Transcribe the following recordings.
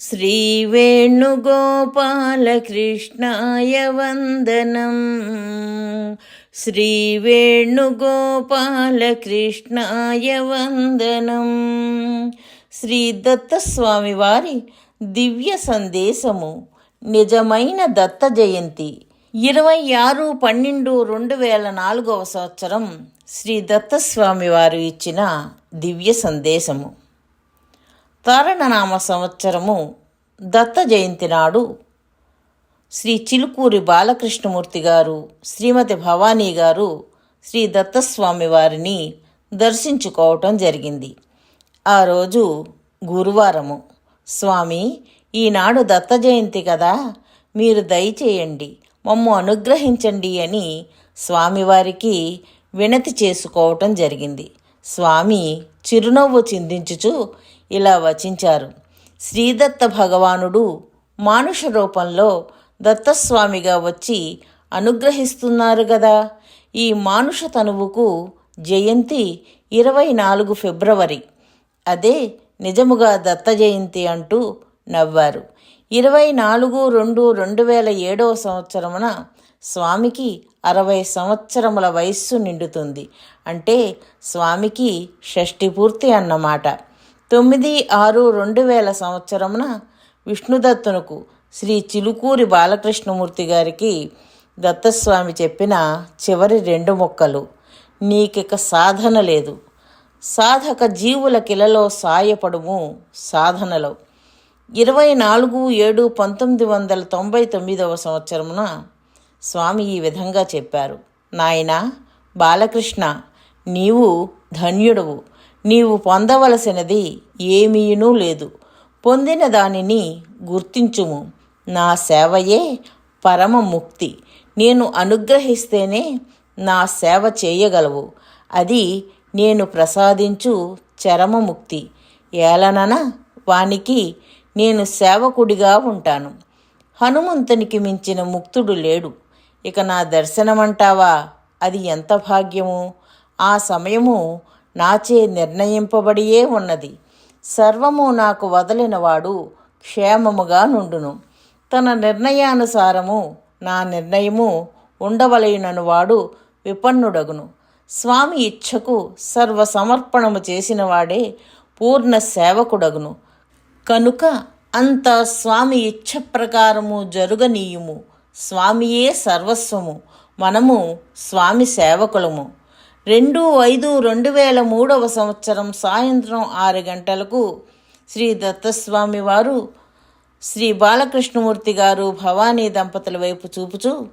श्रीवेणुगोपालकृष्णाय वन्दनम् శ్రీవేణుగోపాలకృష్ణాయ వందనం శ్రీ దత్తస్వామి వారి దివ్య సందేశము నిజమైన దత్త జయంతి ఇరవై ఆరు పన్నెండు రెండు వేల నాలుగవ సంవత్సరం శ్రీ దత్తస్వామి వారు ఇచ్చిన దివ్య సందేశము తారణనామ సంవత్సరము దత్త జయంతి నాడు శ్రీ చిలుకూరి బాలకృష్ణమూర్తి గారు శ్రీమతి భవానీ గారు శ్రీ దత్తస్వామి వారిని దర్శించుకోవటం జరిగింది. ఆ రోజు గురువారము. స్వామి ఈనాడు దత్త జయంతి కదా మీరు దయచేయండి మమ్ము అనుగ్రహించండి అని స్వామివారికి వినతి చేసుకోవటం జరిగింది. స్వామి చిరునవ్వు చిందించుచు ఇలా వచించారు. శ్రీదత్త భగవానుడు మానుష రూపంలో దత్తస్వామిగా వచ్చి అనుగ్రహిస్తున్నారు గదా. ఈ మానుష తనువుకు జయంతి ఇరవై నాలుగు ఫిబ్రవరి. అదే నిజముగా దత్త జయంతి అంటూ నవ్వారు. ఇరవై నాలుగు రెండు రెండు వేల ఏడవ సంవత్సరమున స్వామికి అరవై సంవత్సరముల వయస్సు నిండుతుంది. అంటే స్వామికి షష్ఠి పూర్తి అన్నమాట. తొమ్మిది ఆరు రెండు వేల సంవత్సరమున విష్ణుదత్తునకు శ్రీ చిలుకూరి బాలకృష్ణమూర్తి గారికి దత్తస్వామి చెప్పిన చివరి రెండు మొక్కలు. నీకిక సాధన లేదు. సాధక జీవుల కిలలో సాయపడుము సాధనలో. ఇరవై నాలుగు ఏడు పంతొమ్మిది వందల తొంభై తొమ్మిదవ సంవత్సరమున స్వామి ఈ విధంగా చెప్పారు. నాయనా బాలకృష్ణ నీవు ధన్యుడవు. నీవు పొందవలసినది ఏమీనూ లేదు. పొందిన దానిని గుర్తించుము. నా సేవయే పరమ ముక్తి నేను అనుగ్రహిస్తేనే నా సేవ చేయగలవు. అది నేను ప్రసాదించు చరమముక్తి. ఏలనన వానికి నేను సేవకుడిగా ఉంటాను. హనుమంతునికి మించిన ముక్తుడు లేడు. ఇక నా దర్శనమంటావా? అది ఎంత భాగ్యము? ఆ సమయము నాచే నిర్ణయింపబడియే ఉన్నది. సర్వము నాకు వదలినవాడు క్షేమముగా నుండును. తన నిర్ణయానుసారము నా నిర్ణయము ఉండవలయునను వాడు విపన్నుడగును. స్వామి ఇచ్ఛకు సర్వసమర్పణము చేసినవాడే పూర్ణ సేవకుడగును. కనుక అంత స్వామి ఇచ్ఛ ప్రకారము జరుగనీయుము. స్వామియే సర్వస్వము. మనము స్వామి సేవకులము. రెండు ఐదు రెండు వేల మూడవ సంవత్సరం సాయంత్రం ఆరు గంటలకు శ్రీ దత్తస్వామి వారు శ్రీ బాలకృష్ణమూర్తి గారు భవానీ దంపతుల వైపు చూపుచూ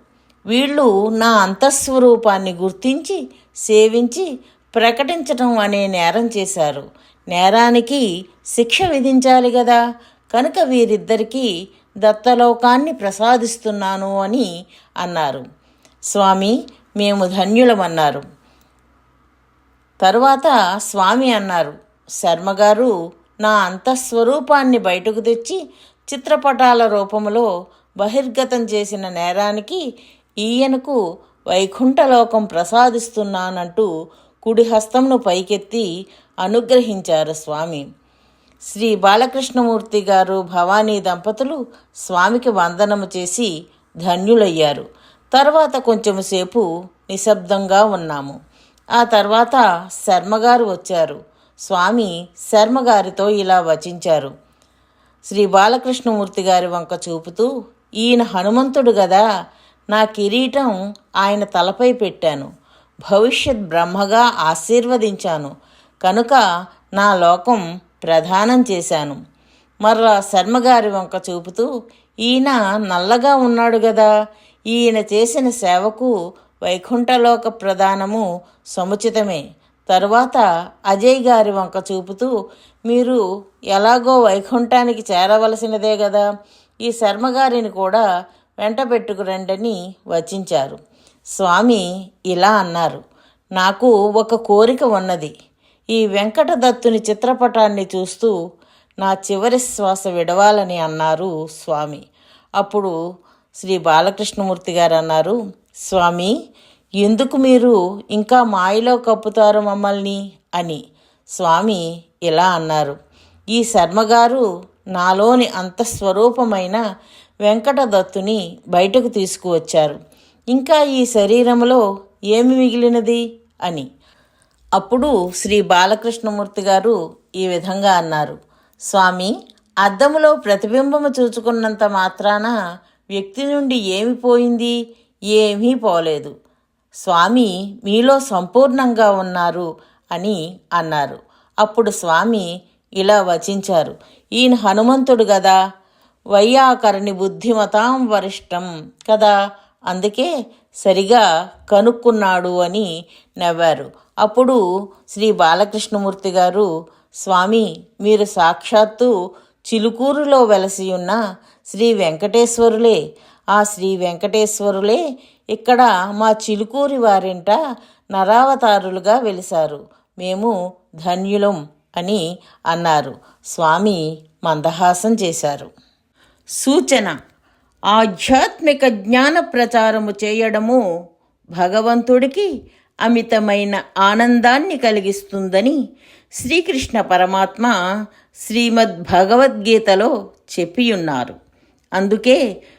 వీళ్ళు నా అంతఃస్వరూపాన్ని గుర్తించి సేవించి ప్రకటించటం అనే నేరం చేశారు. నేరానికి శిక్ష విధించాలి కదా కనుక వీరిద్దరికీ దత్తలోకాన్ని ప్రసాదిస్తున్నాను అని అన్నారు. స్వామి మేము ధన్యులమన్నారు. తరువాత స్వామి అన్నారు శర్మగారు నా అంతఃస్వరూపాన్ని బయటకు తెచ్చి చిత్రపటాల రూపంలో బహిర్గతం చేసిన నేరానికి ఈయనకు వైకుంఠలోకం ప్రసాదిస్తున్నానంటూ కుడిహస్తంను పైకెత్తి అనుగ్రహించారు స్వామి. శ్రీ బాలకృష్ణమూర్తి గారు భవానీ దంపతులు స్వామికి వందనము చేసి ధన్యులయ్యారు. తర్వాత కొంచెంసేపు నిశ్శబ్దంగా ఉన్నాము. ఆ తర్వాత శర్మగారు వచ్చారు. స్వామి శర్మగారితో ఇలా వచించారు. శ్రీ బాలకృష్ణమూర్తి గారి వంక చూపుతూ ఈయన హనుమంతుడు గదా నా కిరీటం ఆయన తలపై పెట్టాను. భవిష్యత్ బ్రహ్మగా ఆశీర్వదించాను. కనుక నా లోకం ప్రధానం చేశాను. మరలా శర్మగారి వంక చూపుతూ ఈయన నల్లగా ఉన్నాడు గదా ఈయన చేసిన సేవకు వైకుంఠలోక ప్రధానము సముచితమే. తరువాత అజయ్ గారి వంక చూపుతూ మీరు ఎలాగో వైకుంఠానికి చేరవలసినదే కదా ఈ శర్మగారిని కూడా వెంట పెట్టుకురండని వచించారు. స్వామి ఇలా అన్నారు నాకు ఒక కోరిక ఉన్నది. ఈ వెంకటదత్తుని చిత్రపటాన్ని చూస్తూ నా చివరి శ్వాస విడవాలని అన్నారు స్వామి. అప్పుడు శ్రీ బాలకృష్ణమూర్తి గారు అన్నారు స్వామి ఎందుకు మీరు ఇంకా మాయలో కప్పుతారు మమ్మల్ని? అని. స్వామి ఇలా అన్నారు. ఈ శర్మగారు నాలోని అంతఃస్వరూపమైన వెంకటదత్తుని బయటకు తీసుకువచ్చారు. ఇంకా ఈ శరీరంలో ఏమి మిగిలినది? అని. అప్పుడు శ్రీ బాలకృష్ణమూర్తి గారు ఈ విధంగా అన్నారు. స్వామి అద్దములో ప్రతిబింబము చూచుకున్నంత మాత్రాన వ్యక్తి నుండి ఏమి పోయింది? ఏమీ పోలేదు. స్వామి మీలో సంపూర్ణంగా ఉన్నారు అని అన్నారు. అప్పుడు స్వామి ఇలా వచించారు. ఈయన హనుమంతుడు కదా వైయాకరణి బుద్ధిమతాం వరిష్టం కదా? అందుకే సరిగా కనుక్కున్నాడు అని నవ్వారు. అప్పుడు శ్రీ బాలకృష్ణమూర్తి గారు స్వామి మీరు సాక్షాత్తు చిలుకూరులో వెలసి ఉన్న శ్రీ వెంకటేశ్వరులే. ఆ శ్రీ వెంకటేశ్వరులే ఇక్కడ మా చిలుకూరి వారింట నరావతారులుగా వెలిశారు. మేము ధన్యులం అని అన్నారు. స్వామి మందహాసం చేశారు. సూచన. ఆధ్యాత్మిక జ్ఞాన ప్రచారము చేయడము భగవంతుడికి అమితమైన ఆనందాన్ని కలిగిస్తుందని శ్రీకృష్ణ పరమాత్మ శ్రీమద్ భగవద్గీతలో చెప్పియున్నారు. అందుకే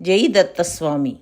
జై దత్తస్వామి